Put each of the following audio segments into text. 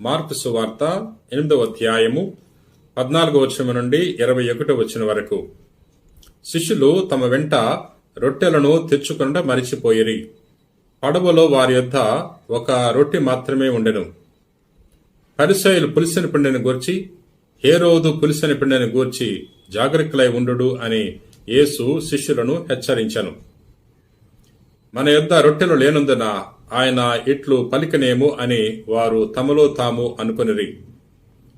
మార్పు సువార్త ఎనిమిదవ అధ్యాయము పద్నాలుగో వచనం నుండి ఇరవై ఒకటో వచ్చిన వరకు. శిష్యులు తమ వెంట రొట్టెలను తెచ్చుకుండా మరిచిపోయిరి. పడవలో వారి యొద్ద ఒక రొట్టె మాత్రమే ఉండెను. పరిసయులు పులిసిన పిండిని గూర్చి హేరోదు పులిసిన పిండిని గూర్చి జాగ్రత్తలై ఉండు అని యేసు శిష్యులను హెచ్చరించను. మన యొద్ద రొట్టెలు లేనందున ఆయన ఇట్లు పలికనేము అని వారు తమలో తాము అనుకొనిరి.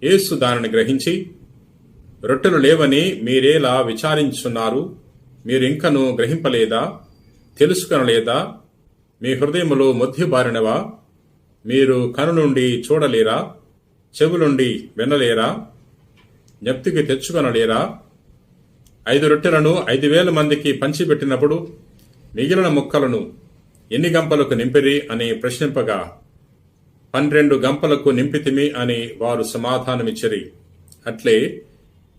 యేసు దానిని గ్రహించి రొట్టెలు లేవని మీరేలా విచారించున్నారు? మీరింకను గ్రహింపలేదా? తెలుసుకొనలేదా? మీ హృదయములో మొద్దుబారినవా మీరు కను నుండి చూడలేరా? చెవులుండి వినలేరా? జ్ఞప్తికి తెచ్చుకొనలేరా? ఐదు రొట్టెలను ఐదు వేల మందికి పంచిపెట్టినప్పుడు మిగిలిన ముక్కలను ఎన్ని గంపలకు నింపిరి అని ప్రశ్నింపగా పన్నెండు గంపలకు నింపితిమి అని వారు సమాధానమిచ్చిరి. అట్లే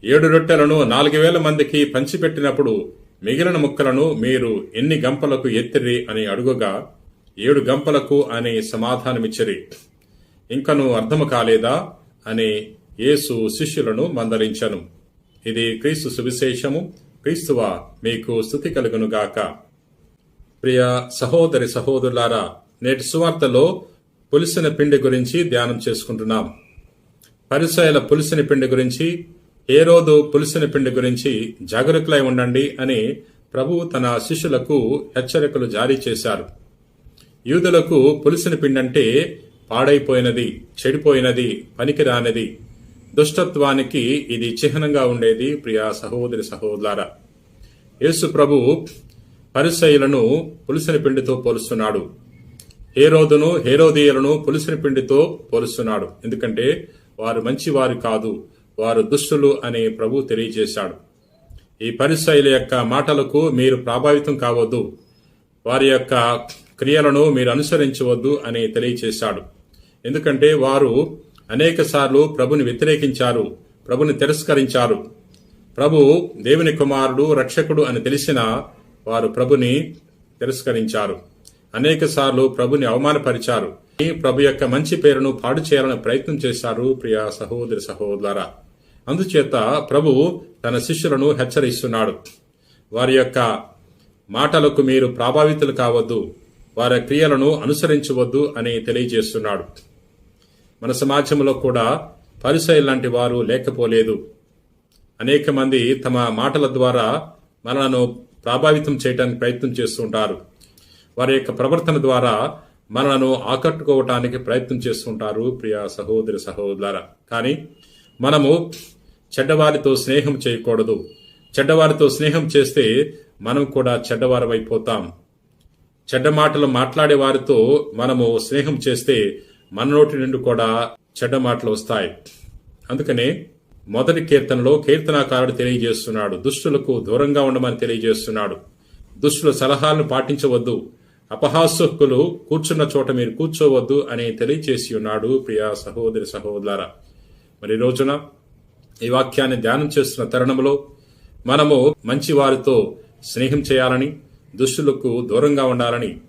ఏడు రొట్టెలను నాలుగు వేల మందికి పంచిపెట్టినప్పుడు మిగిలిన ముక్కలను మీరు ఎన్ని గంపలకు ఎత్తిరి అని అడుగుగా ఏడు గంపలకు అని సమాధానమిచ్చిరి. ఇంకను అర్థము కాలేదా అని యేసు శిష్యులను మందలించను. ఇది క్రీస్తు సువిశేషము. క్రీస్తువా మీకు స్థుతి కలుగునుగాక. ప్రియ సహోదరి సహోదరులారా నేటి సువార్తలో పులిసిన పిండి గురించి ధ్యానం చేసుకుంటున్నాం. పరిసయల పులిసిన పిండి గురించి ఏ రోజు పులిసిన పిండి గురించి జాగరూకులై ఉండండి అని ప్రభు తన శిష్యులకు హెచ్చరికలు జారీ చేశారు. యూదులకు పులిసిన పిండి అంటే పాడైపోయినది చెడిపోయినది పనికిరానిది. దుష్టత్వానికి ఇది చిహ్నంగా ఉండేది ప్రియా సహోదరి సహోదరులారా. యేసు ప్రభు పరిసయులను పులిసిన పిండితో పోలుస్తున్నాడు. హేరోదును హేరోదీయులను పులిసిన పిండితో పోలుస్తున్నాడు. ఎందుకంటే వారు మంచివారు కాదు వారు దుష్టులు అని ప్రభు తెలియజేశాడు. ఈ పరిశైలి యొక్క మాటలకు మీరు ప్రభావితం కావద్దు వారి యొక్క క్రియలను మీరు అనుసరించవద్దు అని తెలియచేశాడు ఎందుకంటే వారు అనేక సార్లు ప్రభుని వ్యతిరేకించారు ప్రభుని తిరస్కరించారు. ప్రభు దేవుని కుమారుడు రక్షకుడు అని తెలిసిన వారు ప్రభుని తిరస్కరించారు. అనేక సార్లు ప్రభుని అవమానపరిచారు. ఈ ప్రభు యొక్క మంచి పేరును పాడు చేయాలని ప్రయత్నం చేశారు ప్రియ సహోదరి సహోదర అందుచేత ప్రభు తన శిష్యులను హెచ్చరిస్తున్నాడు. వారి యొక్క మాటలకు మీరు ప్రభావితులు కావద్దు వారి క్రియలను అనుసరించవద్దు అని తెలియజేస్తున్నాడు. మన సమాజంలో కూడా పరిసయ లాంటి వారు లేకపోలేదు. అనేక మంది తమ మాటల ద్వారా మనలను ప్రభావితం చేయడానికి ప్రయత్నం చేస్తుంటారు వారి యొక్క ప్రవర్తన ద్వారా మనలను ఆకట్టుకోవటానికి ప్రయత్నం చేస్తుంటారు ప్రియ సహోదరి సహోదర కానీ మనము చెడ్డవారితో స్నేహం చేయకూడదు. చెడ్డవారితో స్నేహం చేస్తే మనం కూడా చెడ్డవారమైపోతాం. చెడ్డ మాటలు మాట్లాడే వారితో మనము స్నేహం చేస్తే మన నోటి నుండి కూడా చెడ్డ మాటలు వస్తాయి. అందుకనే మొదటి కీర్తనలో కీర్తనాకారుడు తెలియజేస్తున్నాడు. దుష్టులకు దూరంగా ఉండమని తెలియజేస్తున్నాడు. దుష్టుల సలహాలను పాటించవద్దు. అపహాస్యకులు కూర్చున్న చోట మీరు కూర్చోవద్దు అని తెలియచేసి ఉన్నాడు ప్రియా సహోదరి సహోదర మరి రోజున ఈ వాక్యాన్ని ధ్యానం చేస్తున్న తరుణంలో మనము మంచి వారితో స్నేహం చేయాలని దుష్టులకు దూరంగా ఉండాలని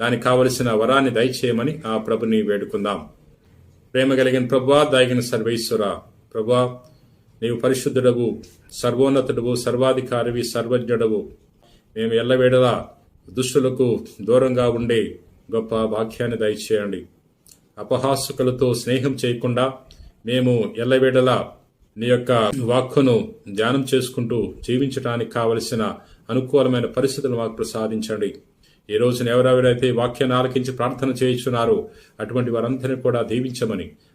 దానికి కావలసిన వరాన్ని దయచేయమని ఆ ప్రభుని వేడుకుందాం. ప్రేమ కలిగిన ప్రభా దాగిన సర్వేశ్వర ప్రభా నీవు పరిశుద్ధుడవు సర్వోన్నతుడవు సర్వాధికారివి సర్వజ్ఞుడవు. మేము ఎల్లవేడలా దుష్టులకు దూరంగా ఉండే గొప్ప వాక్యాన్ని దయచేయండి. అపహాసుకులతో స్నేహం చేయకుండా మేము ఎల్లవేడలా నీ యొక్క వాక్కును ధ్యానం చేసుకుంటూ జీవించడానికి కావలసిన అనుకూలమైన పరిస్థితులు మాకు ప్రసాదించండి. ఈ రోజున ఎవరెవరైతే వాక్యాన్ని ఆలకించి ప్రార్థన చేయించున్నారో అటువంటి వారందరినీ కూడా దీవించమని